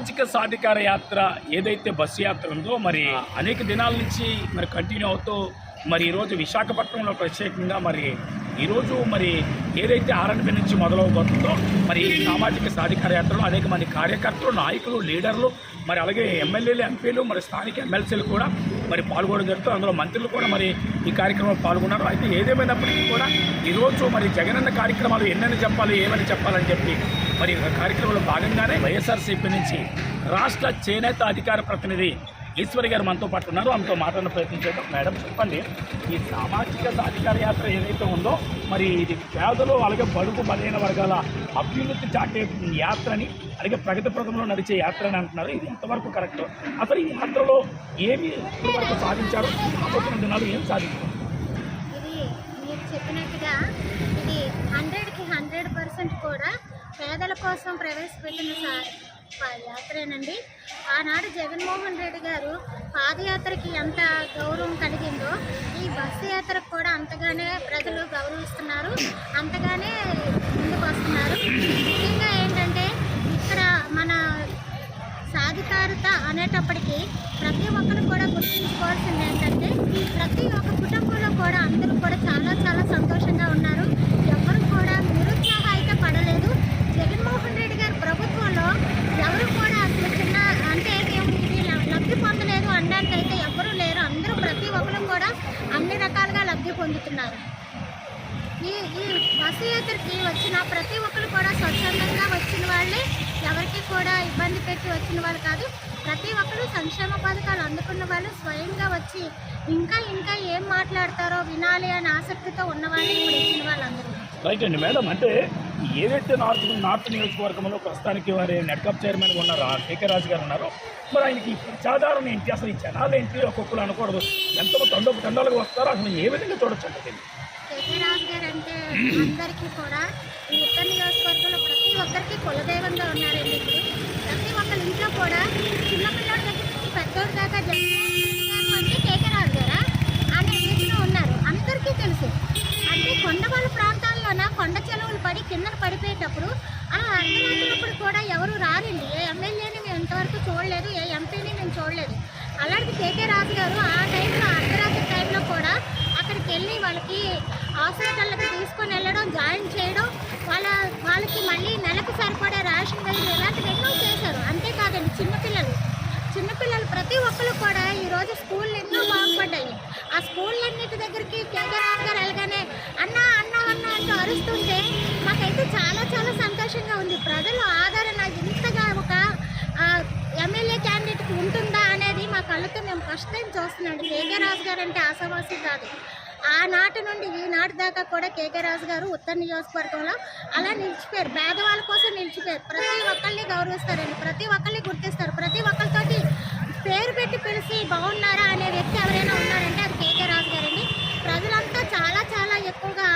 సామాజిక సాధికార యాత్ర ఏదైతే బస్సు యాత్ర ఉందో మరి అనేక దినాల నుంచి మరి కంటిన్యూ అవుతూ మరి ఈరోజు విశాఖపట్నంలో ప్రత్యేకంగా మరి ఈరోజు మరి ఏదైతే ఆర్ఎన్బి నుంచి మొదలవబోతుందో మరి సామాజిక సాధికార యాత్రలో అనేక మంది కార్యకర్తలు నాయకులు లీడర్లు మరి అలాగే ఎమ్మెల్యేలు ఎంపీలు మరి స్థానిక ఎమ్మెల్సీలు కూడా మరి పాల్గొనడం జరుగుతుంది. అందులో మంత్రులు కూడా మరి ఈ కార్యక్రమంలో పాల్గొన్నారు. అయితే ఏదేమైనప్పటికీ కూడా ఈరోజు మరి జగనన్న కార్యక్రమాలు ఎన్నని చెప్పాలి ఏమని చెప్పాలని చెప్పి మరి కార్యక్రమంలో భాగంగానే వైఎస్ఆర్సీపీ నుంచి రాష్ట్ర చేనేత అధికార ప్రతినిధి ఈశ్వరి గారు మనతో పాటు ఉన్నారు. ఆమెతో మాట్లాడిన ప్రయత్నం చేద్దాం. మేడం చెప్పండి ఈ సామాజిక సాధికార యాత్ర ఏదైతే ఉందో మరి ఇది పేదలు అలాగే బడుగు బలైన వర్గాల అభ్యున్నతి చాటే యాత్రని అలాగే ప్రగతి ప్రథమంలో నడిచే యాత్ర అని అంటున్నారు. ఇది ఎంతవరకు కరెక్ట్. అసలు ఈ యాత్రలో ఏమి వరకు సాధించారు? రాబోతున్న దినాలు ఏం సాధించారు? ఇది మీరు చెప్పినట్టుగా ఇది హండ్రెడ్కి హండ్రెడ్ పర్సెంట్ కూడా పేదల కోసం ప్రవేశపెట్టిన యాత్రేనండి ఆనాడు జగన్మోహన్ రెడ్డి గారు పాదయాత్రకి ఎంత గౌరవం కలిగిందో ఈ బస్సు యాత్రకు కూడా అంతగానే ప్రజలు గౌరవిస్తున్నారు అంతగానే ముందుకు వస్తున్నారు. ముఖ్యంగా ఏంటంటే ఇక్కడ మన సాధికారత అనేటప్పటికీ ప్రతి ఒక్కరు కూడా గుర్తుంచుకోవాల్సింది ఏంటంటే ప్రతి ఒక్క కుటుంబంలో కూడా అందరూ కూడా చాలా చాలా సంతోషంగా ఉన్నారు ఎవరు కూడా నిరుత్సాహ అయితే పడలేదు జగన్మోహన్ రెడ్డి గారి ప్రభుత్వంలో ఎవరు కూడా అసలు చిన్న అంటే మేము ఇది ల- లబ్ధి పొందలేదు అనడానికి అయితే ఎవరూ లేరు అందరూ ప్రతి ఒక్కరు కూడా అన్ని రకాలుగా లబ్ధి పొందుతున్నారు ఈ ఈ బస్సు యాత్రకి వచ్చిన ప్రతి ఒక్కరు కూడా స్వచ్ఛందంగా వచ్చిన వాళ్ళే ఎవరికి కూడా ఇబ్బంది పెట్టి వచ్చిన వాళ్ళు కాదు ప్రతి ఒక్కరు సంక్షేమ పథకాలు అందుకున్న వాళ్ళు స్వయంగా వచ్చి ఇంకా ఇంకా ఏం మాట్లాడతారో వినాలి అనే ఆసక్తితో ఉన్న వాళ్ళు ఇప్పుడు వచ్చిన వాళ్ళందరూ రైట్ అండి మేడం. అంటే ఏదైతే నార్త్ నార్త్ నియోజకవర్గంలో ప్రస్తుతానికి వారి నెట్కప్ చైర్మన్ ఉన్నారు ఆ కేకే రాజు గారు ఉన్నారు మరి ఆయనకి ఈ ఏంటి? అసలు ఈ జనాలు ఏంటి? ఒక్కొక్కరు అనకూడదు ఎంతో తండపు తండాలుగా వస్తారో అసలు ఏ విధంగా చూడొచ్చు అంటే కేకే రాజు గారు అంటే అందరికీ కూడా ఈ ఉత్తర నియోజకవర్గంలో ప్రతి ఒక్కరికి కులదైవంగా ఉన్నారండి ఇప్పుడు. ప్రతి ఒక్కరి ఇంట్లో కూడా చిన్నపిల్లడి దగ్గర నుంచి పెద్దోడి దాకా గారు అంటే కేకే రాజు గారా? అనే ఉన్నారు. అందరికీ తెలుసు. అంటే కొండవాళ్ళ పక్కన కొండ చెలవులు పడి కిందన పడిపోయేటప్పుడు? అలా అర్ధరాత్రినప్పుడు కూడా ఎవరు రారండి. ఏ ఎమ్మెల్యేని మేము ఇంతవరకు చూడలేదు ఏ ఎంపీని మేము చూడలేదు. అలాంటి కేకే రాజు గారు ఆ టైంలో అర్ధరాత్రి టైంలో కూడా అక్కడికి వెళ్ళి వాళ్ళకి హాస్పిటల్కి తీసుకొని వెళ్ళడం జాయిన్ చేయడం వాళ్ళ వాళ్ళకి మళ్ళీ నెలకు సరిపడే రేషన్ బిల్లు ఇలాంటివి ఎన్నో చేశారు. అంతేకాదండి చిన్నపిల్లలు చిన్నపిల్లలు ప్రతి ఒక్కరు కూడా ఈరోజు స్కూళ్ళు ఎన్నో బాగుపడ్డాయి. ఆ స్కూళ్ళన్నిటి దగ్గరికి కేకే రాజు గారు వెళ్ళగానే అన్న అన్న అన్న అరుస్తుంటే మాకైతే చాలా చాలా సంతోషంగా ఉంది. ప్రజల ఆదరణ ఇంతగా ఒక ఎమ్మెల్యే క్యాండిడేట్కి ఉంటుందా అనేది మా కళ్ళతో మేము ఫస్ట్ టైం చూస్తున్నాం. కేకే రాజు గారు అంటే ఆశావాసి కాదు. ఆనాటి నుండి ఈనాటి దాకా కూడా కేకే రాజు గారు ఉత్తర నియోజకవర్గంలో అలా నిలిచిపోయారు. పేదవాళ్ళ కోసం నిలిచిపోయారు. ప్రతి ఒక్కరిని గౌరవిస్తారండి. ప్రతి ఒక్కరిని గుర్తిస్తారు. ప్రతి ఒక్కరితోటి పేరు పెట్టి పిలిచి బాగున్నారా అనే వ్యక్తి ఎవరైనా ఉన్నారంటే అది కేకే రాజు గారండి. ప్రజలంతా చాలా చాలా ఎక్కువగా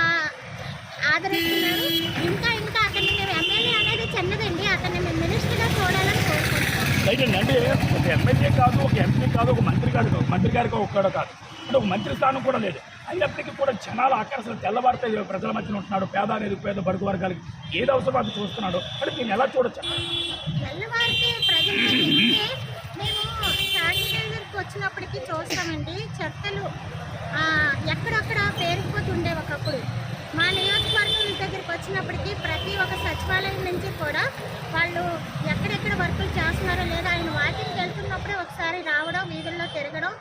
ఆదరిస్తున్నారు. ఇంకా ఇంకా అతన్ని మేము ఎమ్మెల్యే అనేది చిన్నదండి అతన్ని మేము మినిస్టర్గా చూడాలని కోరుకుంటున్నాం. అంటే ఒక ఎమ్మెల్యే కాదు ఒక ఎంపీ కాదు ఒక మంత్రి కాదు మంత్రి గారికి ఒక్కడో కాదు. అంటే ఒక మంత్రి స్థానం కూడా లేదు. అయినప్పటికీ కూడా జనాల ఆకర్షణ తెల్లవారితే ప్రజల మధ్యన ఉంటున్నాడు. పేద అనేది పేద బడుగు వర్గాలకి ఏది అవసరం అది చూస్తున్నాడు. అంటే దీన్ని ఎలా చూడొచ్చు? వచ్చినప్పటికీ చూస్తామండి. చెత్తలు ఎక్కడక్కడ పేరుకుపోతుండే ఒకప్పుడు. మా నియోజకవర్గం దగ్గరికి వచ్చినప్పటికీ ప్రతి ఒక్క సచివాలయం నుంచి కూడా వాళ్ళు ఎక్కడెక్కడ వర్కులు చేస్తున్నారో లేదా ఆయన వాకింగ్కి వెళ్తున్నప్పుడే ఒకసారి రావడం వీధుల్లో తిరగడం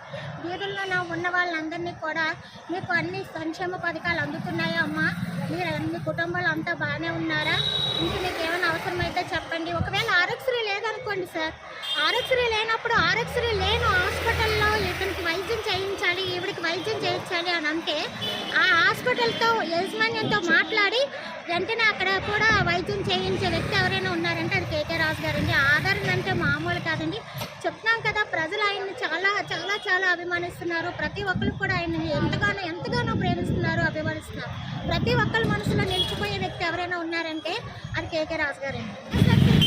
వీధుల్లో నా ఉన్న వాళ్ళందరినీ కూడా మీకు అన్ని సంక్షేమ పథకాలు అందుతున్నాయా అమ్మా? మీరు కుటుంబాలు అంతా బాగానే ఉన్నారా? ఇంకా మీకు ఏమైనా అవసరమైతే చెప్పండి. ఒకవేళ ఆరోగ్యశ్రీ లేదనుకోండి సార్. ఆరోగ్యశ్రీ లేనప్పుడు ఆరోగ్యశ్రీ లేను హాస్పిటల్లో ఇతనికి వైద్యం చేయించాలి ఈవిడికి వైద్యం చేయించాలి అని అంటే ఆ హాస్పిటల్తో యజమాన్యంతో మాట్లాడి వెంటనే అక్కడ కూడా వైద్యం చేయించే వ్యక్తి ఎవరైనా ఉన్నారంటే అది కేకే రాజు గారండి. ఆదరణ అంటే మామూలు కాదండి. చెప్తున్నాం కదా ప్రజలు ఆయన్ని చాలా చాలా చాలా అభిమానిస్తున్నారు. ప్రతి ఒక్కరు కూడా ఆయన్ని ఎంతగానో ఎంతగానో ప్రేమిస్తున్నారు అభిమానిస్తున్నారు. ప్రతి ఒక్కరి మనసులో నిలిచిపోయే వ్యక్తి ఎవరైనా ఉన్నారంటే అది కేకే రాజు గారండి.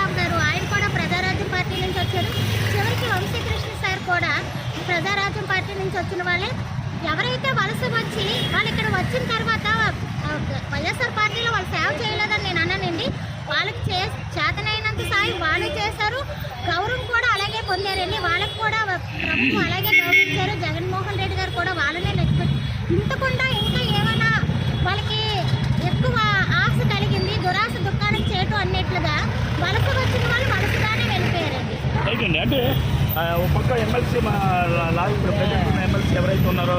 చంద్రబాబు గారు ఆయన కూడా ప్రజారాజ్యం పార్టీ నుంచి వచ్చారు. చివరికి వంశీకృష్ణ సార్ కూడా ప్రజారాజ్యం పార్టీ నుంచి వచ్చిన వాళ్ళే. ఎవరైతే వలస వచ్చి వాళ్ళు ఇక్కడ వచ్చిన తర్వాత వైఎస్ఆర్ పార్టీలో వాళ్ళు సేవ చేయలేదని నేను అన్నానండి. వాళ్ళకి చే చేతనైనంత సాయం వాళ్ళే చేశారు. గౌరవం కూడా అలాగే పొందారండి. వాళ్ళకు కూడా ప్రభుత్వం అలాగే గౌరవించారు. జగన్మోహన్ రెడ్డి గారు కూడా వాళ్ళనే నెట్టుకు ఇంతకుండా ఇంకా ఏమైనా వాళ్ళకి ఎక్కువ ఆశ కలిగింది దురాశ దుఃఖానికి చేయటం అన్నట్లుగా వలస వచ్చిన వాళ్ళు వలసగానే వెళ్ళిపోయారండి. రైట్ అండి అంటే ఒక పక్క ఎమ్మెల్సీ మా లా ఇప్పుడు ప్రజెంట్ ఉన్న ఎమ్మెల్సీ ఎవరైతే ఉన్నారో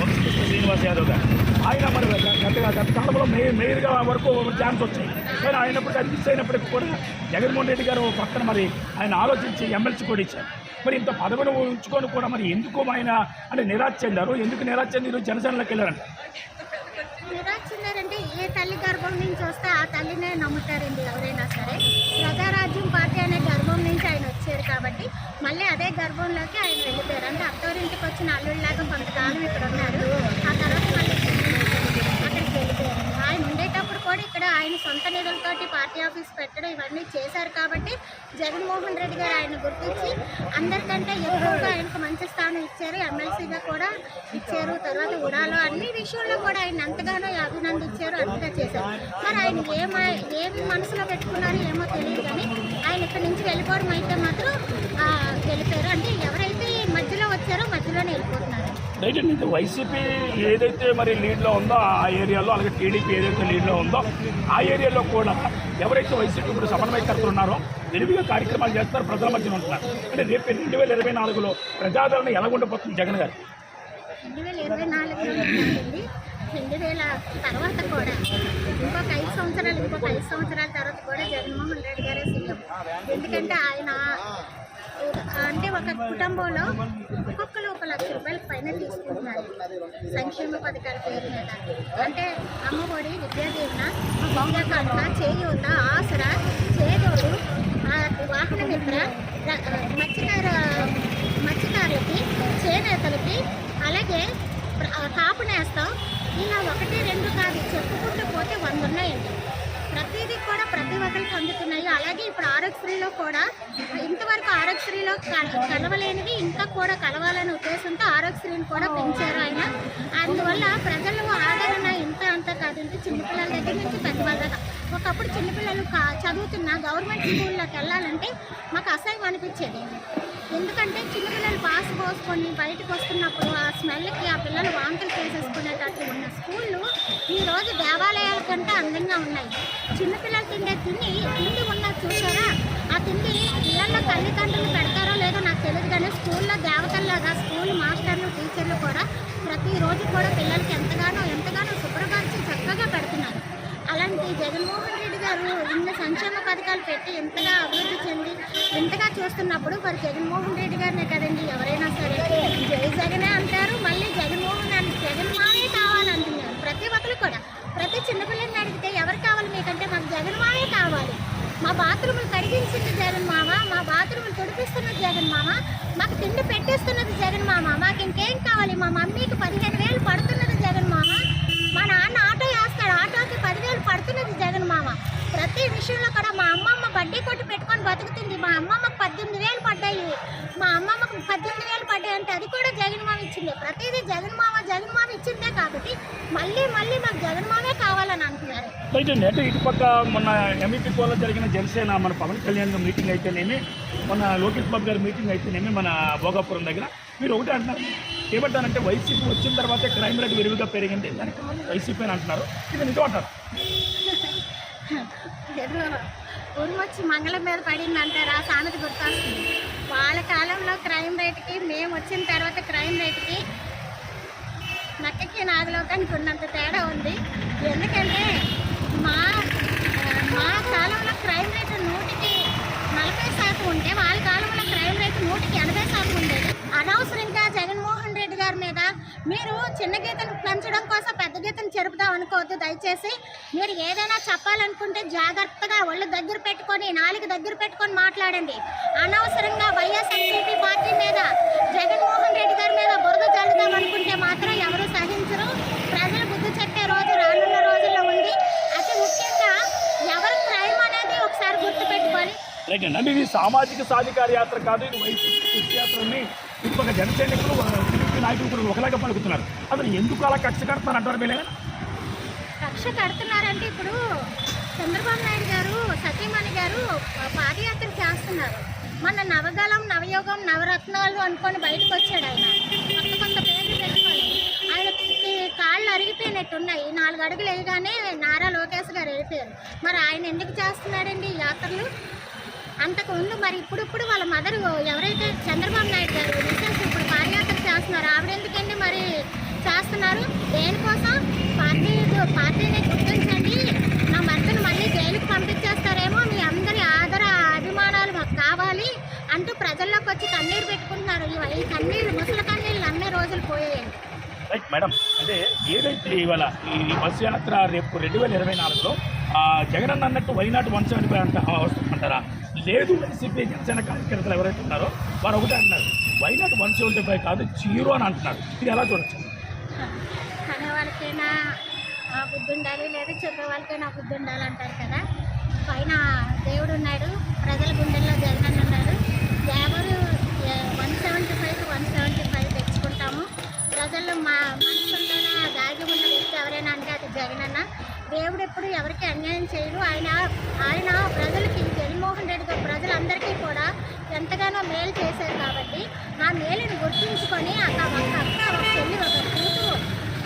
వంశకృష్ణ శ్రీనివాస్ యాదవ్ గారు ఆయన మరి గత గత కాలంలో మేయర్ మేయర్గా వరకు ఛాన్స్ వచ్చాయి కానీ అయినప్పటికీ అది మిస్ అయినప్పటికీ కూడా జగన్మోహన్ రెడ్డి గారు ఒక పక్కన మరి ఆయన ఆలోచించి ఎమ్మెల్సీ కూడా ఇచ్చారు. మరి ఇంత పదవిని ఉంచుకొని కూడా మరి ఎందుకు ఆయన అంటే నిరాశ చెందారు? ఎందుకు నిరాశ చెంది ఈరోజు జనసేనలోకి వెళ్ళారంట. నిరాశ తల్లి గర్భం నుంచి వస్తే ఆ తల్లినే నమ్ముతారండి ఎవరైనా సరే. ప్రజారాజ్యం పార్టీ అనే గర్భం నుంచి ఆయన వచ్చారు కాబట్టి మళ్ళీ అదే గర్భంలోకి ఆయన వెళ్ళిపోయారు. అంటే అత్తవారింటికి వచ్చిన అల్లుళ్ళలాగా కొంతకాలం ఇక్కడ ఉన్నారు. ఆ తర్వాత మళ్ళీ అక్కడికి వెళ్ళిపోయారు ఆయన ఉండేటప్పుడు కూడా ఇక్కడ ఆయన సొంత నిధులతోటి పార్టీ ఆఫీస్ పెట్టడం ఇవన్నీ చేశారు కాబట్టి జగన్మోహన్ రెడ్డి గారు ఆయన గుర్తించి అందరికంటే ఎక్కువగా ఆయనకు మంచి స్థానం ఇచ్చారు. ఎమ్మెల్సీగా కూడా ఇచ్చారు. తర్వాత ఉడాలో అన్ని విషయంలో కూడా ఆయన ఎంతగానో అభినందించారు. అంతగా చేశారు. మరి ఆయన ఏం ఏం మనసులో పెట్టుకున్నారో ఏమో తెలియదు కానీ ఆయన ఇక్కడ నుంచి వెళ్ళిపోవడం అయితే మాత్రం ఆ, వెళ్ళిపోయారు. అంటే ఎవరైతే ఈ మధ్యలో వచ్చారో మధ్యలోనే వెళ్ళిపోతున్నారు. రైట్ అండి వైసీపీ ఏదైతే మరి లీడ్లో ఉందో ఆ ఏరియాలో అలాగే టీడీపీ ఏదైతే లీడ్లో ఉందో ఆ ఏరియాలో కూడా ఎవరైతే వైసీపీ ఇప్పుడు సమన్వయకర్తలు ఉన్నారో విరివిగా కార్యక్రమాలు చేస్తారు ప్రజల మధ్యన ఉంటున్నారు. అంటే రేపు రెండు వేల ఇరవై నాలుగులో ప్రజాదరణ ఎలా ఉండబోతుంది జగన్ గారు? రెండు వేల ఇరవై నాలుగు రెండు వేల తర్వాత కూడా ఇంకొక ఐదు సంవత్సరాలు ఇంకొక ఐదు సంవత్సరాల తర్వాత కూడా జగన్మోహన్ రెడ్డి గారే సీఎం. ఎందుకంటే ఆయన అంటే ఒక కుటుంబంలో ఒక్కొక్కరు ఒక లక్ష రూపాయల పైన తీసుకుంటున్నారు. సంక్షేమ పథకాల పేరు మీద. అంటే అమ్మఒడి విద్యాదీవన దీవెన చేయూత ఆసరా చేదోడు వాహన మిత్ర మత్స్యకార మత్స్యకారులకి చేనేతలకి అలాగే కాపు నేస్తాం. ఇలా ఒకటి రెండు కాదు చెప్పుకుంటూ పోతే వంద ఉన్నాయండి. ప్రతిదీ కూడా ప్రతి ఒక్కరికి అందుతున్నాయి. అలాగే ఇప్పుడు ఆరోగ్యశ్రీలో కూడా ఇంతవరకు ఆరోగ్యశ్రీలో కలవలేనివి ఇంకా కూడా కలవాలనే ఉద్దేశంతో ఆరోగ్యశ్రీని కూడా పెంచారు ఆయన. అందువల్ల ప్రజలు ఆదరణ ఇంత అంత కాదంటే చిన్నపిల్లల దగ్గర నుంచి పెద్దవాళ్ళ దాకా. ఒకప్పుడు చిన్నపిల్లలు కా- చదువుతున్న గవర్నమెంట్ స్కూల్లోకి వెళ్ళాలంటే మాకు అసహ్యం అనిపించేది. ఎందుకంటే చిన్నపిల్లలు పాస్ పోసుకొని బయటకు వస్తున్నప్పుడు ఆ స్మెల్కి ఆ పిల్లలు వాంతులు చేసేసుకునేటట్లు ఉన్న స్కూళ్ళు ఈరోజు దేవాలయాల కంటే చిన్నపిల్లలు తిండే తిండి తిండి ఉన్న చూసారా? ఆ తిండి పిల్లల్లో తల్లిదండ్రులు పెడతారో లేదో నాకు తెలియదు కానీ స్కూల్లో దేవతల్లాగా స్కూల్ మాస్టర్లు టీచర్లు కూడా ప్రతిరోజు కూడా పిల్లలకి ఎంతగానో ఎంతగానో శుభ్రపరిచి చక్కగా పెడుతున్నారు. అలాంటి జగన్మోహన్ రెడ్డి గారు ఇన్ని సంక్షేమ పథకాలు పెట్టి ఎంతగా అభివృద్ధి చెంది ఎంతగా చూస్తున్నప్పుడు మరి జగన్మోహన్ రెడ్డి గారినే కదండి ఎవరైనా సరే. జై జగనే అంటారు మళ్ళీ జగన్మోహన్ అని జగన్ కావాలంటున్నారు ప్రతి ఒక్కరు కూడా. ప్రతి చిన్నపిల్లని అడిగితే ఎవరు కావాలి మీకంటే? మాకు జగన్ మావే కావాలి. మా బాత్రూములు కడిగించింది జగన్ మామ మా బాత్రూములు తుడిపిస్తున్నది జగన్ మామ మాకు తిండి పెట్టేస్తున్నది జగన్ మామ మాకు ఇంకేం కావాలి? మా మమ్మీకి పదిహేను వేలు పడుతున్నది జగన్ మామ మా నాన్న ఆటో వేస్తాడు ఆటోకి పదివేలు పడుతున్నది జగన్ మామ. ప్రతి విషయంలో కూడా మా అమ్మమ్మ బడ్డీ కొట్టి పెట్టుకొని బతుకుతుంది. మా అమ్మమ్మకు పద్దెనిమిది వేలు పడ్డాయి. మా అమ్మమ్మకు పద్దెనిమిది వేలు పడ్డాయి అంటే అది కూడా జగన్ మామ ఇచ్చింది. ప్రతిదీ జగన్ మామ జగన్ మామ ఇచ్చిందే కాబట్టి మళ్ళీ మళ్ళీ మాకు జగన్ మామే కావాలని అంటున్నారు. అండి అంటే ఇటుపక్క మొన్న ఎంఈపీ కోలో జరిగిన జనసేన మన పవన్ కళ్యాణ్ గారి మీటింగ్ అయితేనేమి మన లోకేష్ బాబు గారి మీటింగ్ అయితేనేమి మన భోగాపురం దగ్గర. మీరు ఒకటి అంటున్నారు. ఏమంటారంటే వైసీపీ వచ్చిన తర్వాత క్రైమ్ రేట్ విరివిగా పెరిగింది. దానికి వైసీపీ అని అంటున్నారు. ఇది నిజం అంటారు. ఏదో ఉరుమొచ్చి మంగళం మీద పడింది అంటారు ఆ సామెత గుర్తొస్తుంది. వాళ్ళ కాలంలో క్రైమ్ రేట్కి మేము వచ్చిన తర్వాత క్రైమ్ రేట్కి నక్కకి నాగలోకానికి ఉన్నంత తేడా ఉంది. ఎందుకంటే మా మా కాలంలో క్రైమ్ రేట్ నూటికి నలభై శాతం ఉంటే వాళ్ళ కాలంలో క్రైమ్ రేట్ నూటికి ఎనభై శాతం ఉండేది. అనవసరంగా జగన్మోహన్ మీరు చిన్న గీతను పెంచడం కోసం పెద్ద గీతను చెరుపుదాం అనుకోవద్దు. దయచేసి మీరు ఏదైనా చెప్పాలనుకుంటే జాగ్రత్తగా ఒళ్ళు దగ్గర పెట్టుకొని నాలుగు దగ్గర పెట్టుకొని మాట్లాడండి. అనవసరంగా వైఎస్ఆర్సీపీ పార్టీ మీద జగన్మోహన్ రెడ్డి గారి మీద బురద చల్లుదాం అనుకుంటే మాత్రం ఎవరు సహించరు. ప్రజలు బుద్ధి చెప్పే రోజు రానున్న రోజుల్లో ఉంది. అతి ముఖ్యంగా ఎవరు క్రైమ్ అనేది ఒకసారి గుర్తుపెట్టుకోవాలి రైట్ అండి. ఇది సామాజిక సాధికార యాత్ర కాదు ఇది వైసీపీ యాత్రని ఇంకొక సైనికులు నాయకులు కూడా ఒకలాగా పలుకుతున్నారు. అతను ఎందుకు అలా కక్ష కడతారు అంటారు వీళ్ళేనా కక్ష కడుతున్నారంటే ఇప్పుడు చంద్రబాబు నాయుడు గారు సతీమణి గారు పాదయాత్ర చేస్తున్నారు. మన నవగలం నవయోగం నవరత్నాలు అనుకొని బయటకు వచ్చాడు ఆయన. కొత్త కొత్త పేర్లు పెట్టుకొని. ఆయనకి కాళ్ళు అరిగిపోయినట్టున్నాయి. నాలుగు అడుగులు వేయగానే నారా లోకేష్ గారు వెళ్ళిపోయారు. మరి ఆయన ఎందుకు చేస్తున్నాడండి ఈ యాత్రలు? అంతకు ముందు మరి ఇప్పుడు ఇప్పుడు వాళ్ళ మదర్ ఎవరైతే చంద్రబాబు నాయుడు గారు మిస్సెస్ చేస్తున్నారు. ఆవిడ ఎందుకండి మరి చేస్తున్నారు? దేనికోసం? పార్టీ పార్టీని గుర్తించండి. నా మద్దతును మళ్ళీ జైలుకి పంపించేస్తారేమో మీ అందరి ఆదర అభిమానాలు మాకు కావాలి అంటూ ప్రజల్లోకి వచ్చి కన్నీరు పెట్టుకుంటున్నారు. ఈ కన్నీళ్ళు ముసలి కన్నీళ్ళు అన్ని రోజులు పోయాయండి. రైట్ మేడం అంటే ఏదైతే ఇవాళ ఈ బస్సు యాత్ర రేపు రెండు వేల ఇరవై నాలుగులో జగన్ అన్న అన్నట్టు వైనాడు వన్ సెవెంటీ ఫైవ్ అంట వస్తుందంటారా? లేదు వైసీపీ జనసేన కార్యకర్తలు ఎవరైతే ఉన్నారో వారు ఒకటే అంటున్నారు. Why not one seventy five కాదు జీరో అని అంటున్నారు. ఇది ఎలా చూడొచ్చు? అనేవాళ్ళకైనా ఆ బుద్ధి ఉండాలి లేదా చెప్పేవాళ్ళకైనా బుద్ధి ఉండాలి అంటారు కదా. పైన దేవుడు ఉన్నాడు ప్రజల గుండెల్లో జగన్ ఉన్నాడు ఎవరు one seventy five one seventy five తెచ్చుకుంటాము. ప్రజల్లో మా మనసుల్లోనే దాగి ఉన్న వ్యక్తి ఎవరైనా అంటే అది జగనన్న. దేవుడు ఎప్పుడు ఎవరికి అన్యాయం చేయడు. ఆయన ఆయన ప్రజలకి జగన్మోహన్ రెడ్డితో ప్రజలందరికీ కూడా ఎంతగానో మేలు చేశారు కాబట్టి ఆ మేలుని గుర్తుంచుకొని అక్క ఒక అక్క ఒక చెల్లి ఒక కూతురు.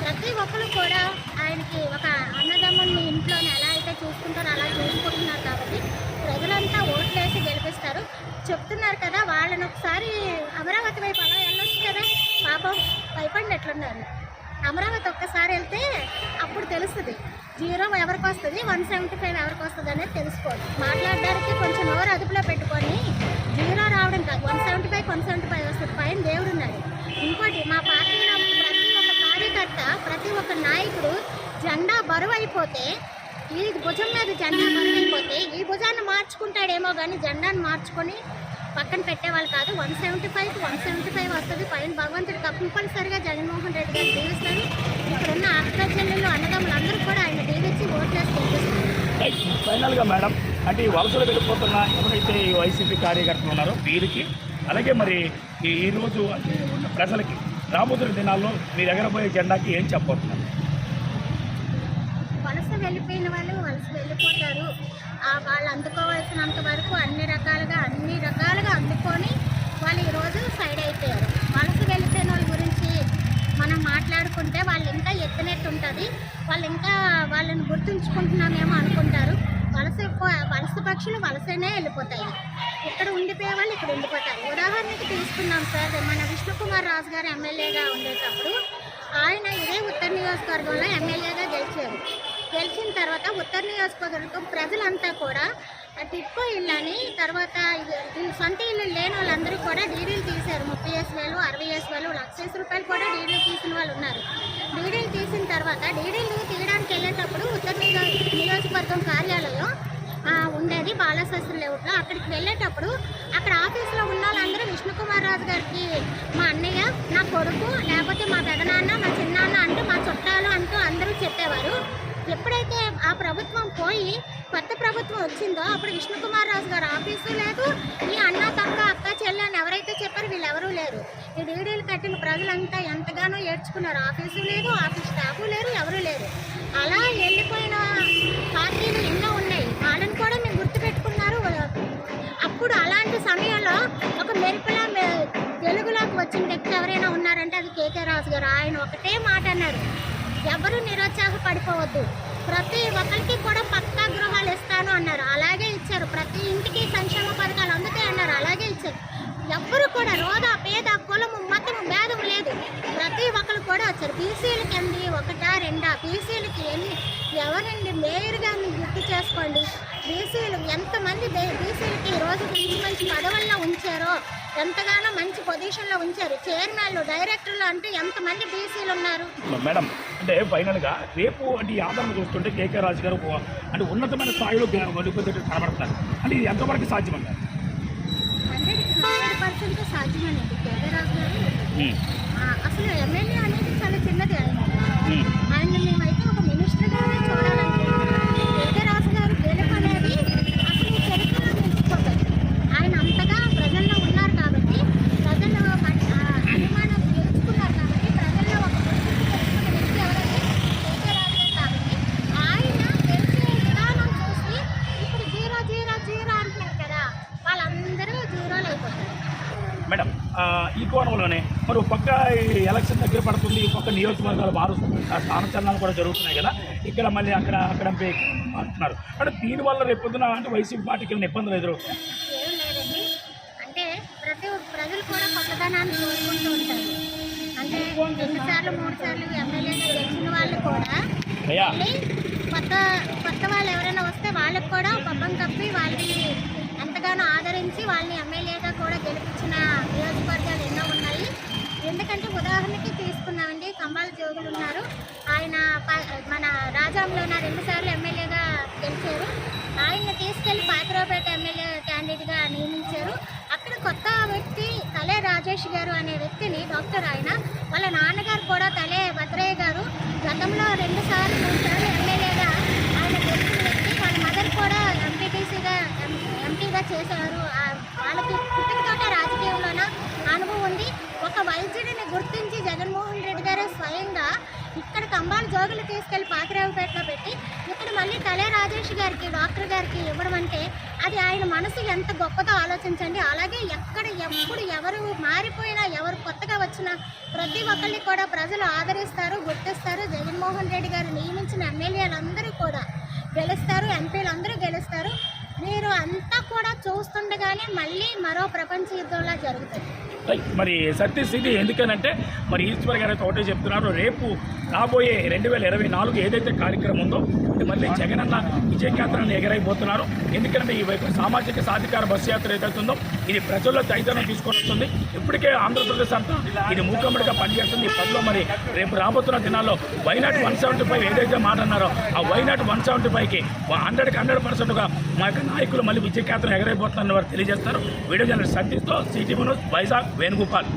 ప్రతి ఒక్కరు కూడా ఆయనకి ఒక అన్నదమ్ముని ఇంట్లోనే ఎలా అయితే చూసుకుంటారో అలా చూసుకుంటున్నారు కాబట్టి ప్రజలంతా ఓట్లేసి గెలిపిస్తారు. చెప్తున్నారు కదా వాళ్ళని ఒకసారి అమరావతి వైపు అలా వెళ్ళొచ్చు కదా. పాపం భయపడిన ఎట్లున్నారు అమరావతి ఒక్కసారి వెళ్తే అప్పుడు తెలుస్తుంది. జీరో ఎవరికి వస్తుంది? వన్ సెవెంటీ ఫైవ్ ఎవరికి వస్తుంది అనేది తెలుసుకోండి మాట్లాడడానికి కొంచెం నోరు అదుపులో పెట్టుకొని జీరో రావడం కాదు. One seventy five one seventy five వస్తుంది. పైన దేవుడు ఉన్నాడు. ఇంకోటి మా పార్టీలో ప్రతి ఒక్క కార్యకర్త ప్రతి ఒక్క నాయకుడు జెండా బరువు అయిపోతే ఈ భుజం మీద జెండా బరువు అయిపోతే ఈ భుజాన్ని మార్చుకుంటాడేమో కానీ జెండాను మార్చుకొని పక్కన పెట్టేవాళ్ళు కాదు. One seventy five one seventy five వస్తుంది. పైన భగవంతుడు కంపల్సరిగా జగన్మోహన్ రెడ్డి గారు దీవిస్తారు. ఇక్కడున్న అక్క చెల్లెళ్ళు అన్నదమ్ములు అందరూ కూడా ఆయన దీవించి ఓట్లేసి గెలిపిస్తారు ఫైనల్గా మేడం అంటే ఈ వలసలు వెళ్ళిపోతున్న ఎవరైతే ఈ వైసీపీ కార్యకర్తలు ఉన్నారో వీరికి అలాగే మరి ఈ ఈ రోజు అంటే ఉన్న ప్రజలకి రాబోతున్న దినాల్లో మీరు ఎగరబోయే జెండాకి ఏం చెప్పబోతున్నారు? వలస వెళ్ళిపోయిన వాళ్ళు వలస వెళ్ళిపోతారు. వాళ్ళు అందుకోవాల్సినంత వరకు అన్ని రకాలుగా అన్ని రకాలుగా అందుకొని వాళ్ళు ఈరోజు సైడ్ అయిపోయారు. వలస వెళ్ళిపోయిన వాళ్ళ గురించి మనం మాట్లాడుకుంటే వాళ్ళు ఇంకా ఎత్తినట్టు ఉంటుంది వాళ్ళు ఇంకా వాళ్ళని గుర్తుంచుకుంటున్నామేమో అనుకుంటారు. వలస వలస పక్షులు వలసనే వెళ్ళిపోతాయి. ఇక్కడ ఉండిపోయే వాళ్ళు ఇక్కడ ఉండిపోతారు. ఉదాహరణకి తీసుకున్నాం సార్. మన విష్ణుకుమార్ రాజు గారు ఎమ్మెల్యేగా ఉండేటప్పుడు ఆయన ఇదే ఉత్తర నియోజకవర్గంలో ఎమ్మెల్యేగా గెలిచారు. గెలిచిన తర్వాత ఉత్తర నియోజకవర్గం ప్రజలంతా కూడా ఆ టిప్పో ఇల్లు అని తర్వాత సొంత ఇల్లు లేని వాళ్ళందరూ కూడా డీడీలు తీశారు. ముప్పై ఎస్ వేలు అరవై ఎస్ వేలు లక్ష వేసు రూపాయలు కూడా డీడీలు తీసిన వాళ్ళు ఉన్నారు. డీడీలు తీసిన తర్వాత డీడీలు తీయడానికి వెళ్ళేటప్పుడు ఉత్తర నియోజకవర్గం కార్యాలయం ఉండేది బాలశాస్త్రి లేఅవుట్లో. అక్కడికి వెళ్ళేటప్పుడు అక్కడ ఆఫీస్లో ఉన్న వాళ్ళందరూ విష్ణుకుమార్ రాజు గారికి మా అన్నయ్య నా కొడుకు లేకపోతే మా పెదనాన్న మా చిన్నాన్న అంటూ మా చుట్టాలు అంటూ అందరూ చెప్పేవారు. ఎప్పుడైతే ఆ ప్రభుత్వం పోయి కొత్త ప్రభుత్వం వచ్చిందో అప్పుడు విష్ణుకుమార్ రాజు గారు ఆఫీసు లేదు. ఈ అన్న తక్క అక్క చెల్లి అని ఎవరైతే చెప్పారు వీళ్ళెవరూ లేరు. ఈ డీడీలు కట్టిన ప్రజలంతా ఎంతగానో ఏడ్చుకున్నారు. ఆఫీసు లేదు ఆఫీస్ స్టాఫ్ లేరు ఎవరూ లేరు. అలా వెళ్ళిపోయిన పార్టీలు ఎన్నో ఉన్నాయి. వాళ్ళని కూడా మేము గుర్తుపెట్టుకున్నారు. అప్పుడు అలాంటి సమయంలో ఒక మెరుపులా తెలుగులోకి వచ్చిన వ్యక్తి ఎవరైనా ఉన్నారంటే అది కేకే రాజు గారు. ఆయన ఒకటే మాట అన్నారు. ఎవరు నిరుత్సాహపడిపోవద్దు. ప్రతి ఒక్కరికి కూడా పక్కా గృహాలు ఇస్తాను అన్నారు. అలాగే ఇచ్చారు. ప్రతి ఇంటికి సంక్షేమ పథకాలు అందుతాయి అన్నారు. అలాగే ఇచ్చారు. ఎవ్వరు కూడా రోదా పేద కులము మతము భేదం లేదు. ప్రతి ఒక్కరు కూడా వచ్చారు. బీసీలకి అండి ఒకటా రెండా? బీసీలకి ఎన్ని? ఎవరండి? మేయర్ మీరు గుర్తు చేసుకోండి. బీసీలు ఎంతమంది బీసీలకి ఈరోజు రోజు మంచి మంచి పదవుల్లో ఉంచారో? ఎంతగానో మంచి పొజిషన్లో ఉంచారు. చైర్మన్లు డైరెక్టర్లు అంటూ ఎంతమంది బీసీలు ఉన్నారు? మేడం అంటే ఫైనల్గా రేపు అంటే ఆదరణ చూస్తుంటే కేకే రాజు గారు అంటే ఉన్నతమైన స్థాయిలో కనబడుతున్నారు. అంటే ఇది ఎంతవరకు సాధ్యమన్నారు హండ్రెడ్ గారు. ఆ, అసలు ఎమ్మెల్యే అనేది చాలా చిన్నది ఆయన. ఆయన మేమైతే ఒక మినిస్టర్గానే చూడాలనుకుంటున్నాం కేవరాజు గారు గెలుపు అనేది అసలు ఈ చరిత్రలో నిలిచిపోతుంది ఆయన అంతగా ప్రజల్లో ఉన్నారు కాబట్టి ప్రజలు మన- ఆ, అభిమానం గెలుచుకున్నారు కాబట్టి మరి పక్క ఎలక్షన్ దగ్గర పడుతుంది పక్క నియోజకవర్గాలు మారు స్థానచలనాలు కూడా జరుగుతున్నాయి కదా. ఇక్కడ మళ్ళీ అక్కడ అక్కడ అంటున్నారు అంటే దీనివల్ల రేపు పొద్దున అంటే వైసీపీ పార్టీకి ఇబ్బందులు ఎదురవుతాయి అంటే ప్రతి ప్రజలు కూడా కొత్తదనాన్ని కోరుకుంటూ ఉంటారు. అంటే రెండు సార్లు మూడు సార్లు ఎమ్మెల్యేగా గెలిచిన వాళ్ళు కూడా కొత్త కొత్త వాళ్ళు ఎవరైనా వస్తే వాళ్ళకి కూడా పబ్బం కప్పి వాళ్ళని ఎంతగానో ఆదరించి వాళ్ళని ఎమ్మెల్యేగా కూడా గెలిపించిన నియోజకవర్గాలు ఎన్నో ఉన్నాయి. ఎందుకంటే ఉదాహరణకి తీసుకున్నామండి కంబాల జోగులు ఉన్నారు. ఆయన మన రాజాంలో ఉన్న రెండు సార్లు ఎమ్మెల్యేగా గెలిచారు. ఆయన్ని తీసుకెళ్ళి పాతిరావుపేట ఎమ్మెల్యే క్యాండిడేట్గా నియమించారు. అక్కడ కొత్త వ్యక్తి తలే రాజేష్ గారు అనే వ్యక్తిని డాక్టర్ ఆయన వాళ్ళ నాన్నగారు కూడా తలే భద్రయ్య గారు. గతంలో రెండుసార్లు ఎమ్మెల్యేగా ఆయన గెలిచిన వ్యక్తి వాళ్ళ మదర్ కూడా ఎంపీటీసీగా ఎంపీగా చేశారు. వాళ్ళకి పుట్టుకతోట రాజకీయంలోన అనుభవం ఉంది. ఒక వైద్యుడిని గుర్తించి జగన్మోహన్ రెడ్డి గారు స్వయంగా ఇక్కడ కంబాల జోగులు తీసుకెళ్ళి పాకిరావుపేటలో పెట్టి ఇక్కడ మళ్ళీ తలే రాజేష్ గారికి డాక్టర్ గారికి ఇవ్వడం అంటే అది ఆయన మనసు ఎంత గొప్పదో ఆలోచించండి. అలాగే ఎక్కడ ఎప్పుడు ఎవరు మారిపోయినా ఎవరు కొత్తగా వచ్చినా ప్రతి ఒక్కరిని కూడా ప్రజలు ఆదరిస్తారు గుర్తిస్తారు. జగన్మోహన్ రెడ్డి గారు నియమించిన ఎమ్మెల్యేలందరూ కూడా గెలుస్తారు ఎంపీలు అందరూ గెలుస్తారు. మీరు అంతా కూడా చూస్తుండగానే మళ్ళీ మరో ప్రపంచ యుద్ధంలా జరుగుతుంది. మరి సత్యస్థితి ఎందుకనంటే మరి ఈశ్వర్ గారు అయితే ఒకటే చెప్తున్నారు రేపు రాబోయే రెండు వేల ఇరవై నాలుగు ఏదైతే కార్యక్రమం ఉందో ఇది మళ్ళీ అన్న విజయకేంద్రాన్ని ఎగరైపోతున్నారు. ఎందుకంటే ఈ వైపు సామాజిక సాధికార బస్సు యాత్ర ఏదైతే ఉందో ఇది ప్రజల్లో చైతన్యం తీసుకొని వస్తుంది ఇప్పటికే ఆంధ్రప్రదేశ్ అంతా ఇది మూకమ్మడిగా పనిచేస్తుంది. ఈ పనిలో మరి రేపు రాబోతున్న దినాల్లో వైనాట్ వన్ సెవెంటీ ఫైవ్ ఏదైతే మాట అన్నారో ఆ వైనాట్ వన్ సెవెంటీ ఫైవ్కి హండ్రెడ్కి హండ్రెడ్ పర్సెంట్గా మా యొక్క నాయకులు మళ్ళీ విజయకేతనం ఎగరైపోతున్నారని వారు తెలియజేస్తారు. వీడియో జర్నలిస్ట్ సతీష్తో సిటీ మనోజ్ వైజాగ్ వేణుగోపాల్.